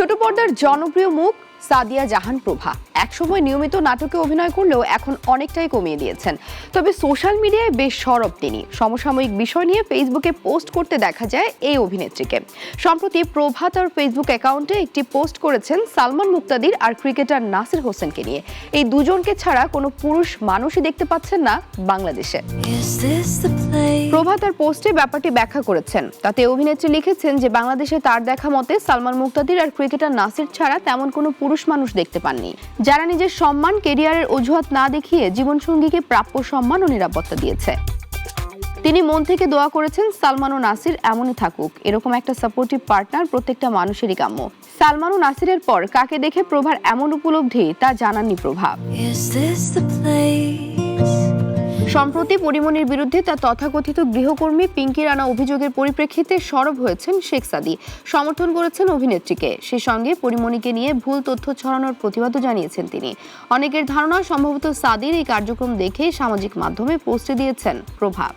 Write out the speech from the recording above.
ছোট পর্দার জনপ্রিয় মুখ সাদিয়া জাহান প্রভা। একসময় নিয়মিত নাটকে অভিনয় করলেও এখন অনেকটাই কমিয়ে দিয়েছেন। তবে সোশ্যাল মিডিয়ায় বেশ সরব তিনি। সমসাময়িক বিষয় নিয়ে ফেসবুকে পোস্ট করতে দেখা যায় এই অভিনেত্রীকে। সম্প্রতি প্রভা তার ফেসবুক অ্যাকাউন্টে একটি পোস্ট করেছেন সালমান মুক্তাদির আর ক্রিকেটার নাসির হোসেনকে নিয়ে। এই দুজনকে ছাড়া কোনো পুরুষ মানুষই দেখতে পাচ্ছেন না বাংলাদেশে। প্রভা তার পোস্টে ব্যাপারটি ব্যাখ্যা করেছেন। তাতে অভিনেত্রী লিখেছেন যে বাংলাদেশে তার দেখা মতে সালমান মুক্তাদির আর ক্রিকেটার নাসির ছাড়া তেমন কোনো পুরুষ মানুষ দেখতে পাননি। যারা নিজের সম্মান কেরিয়ারের অজুহাত না দেখিয়ে জীবনসঙ্গীকে প্রাপ্য সম্মান ও নিরাপত্তা দিয়েছে। তিনি মন থেকে দোয়া করেছেন, সালমান ও নাসির এমনই থাকুক। এরকম একটা সাপোর্টিভ পার্টনার প্রত্যেকটা মানুষেরই কাম্য। সালমান ও নাসিরের পর কাকে দেখে প্রভার এমন উপলব্ধি, তা জানাননি প্রভা সম্প্রতি পরিমনির বিরুদ্ধে তার তথাকথিত গৃহকর্মী পিঙ্কি রানা অভিযোগের পরিপ্রেক্ষিতে সরব হয়েছেন শেখ সাদি। সমর্থন করেছেন অভিনেত্রীকে। সে সঙ্গে পরিমনিকে নিয়ে ভুল তথ্য ছড়ানোর প্রতিবাদও জানিয়েছেন তিনি। অনেকের ধারণা, সম্ভবত সাদির এই কার্যক্রম দেখে সামাজিক মাধ্যমে পোস্টে দিয়েছেন প্রভাব।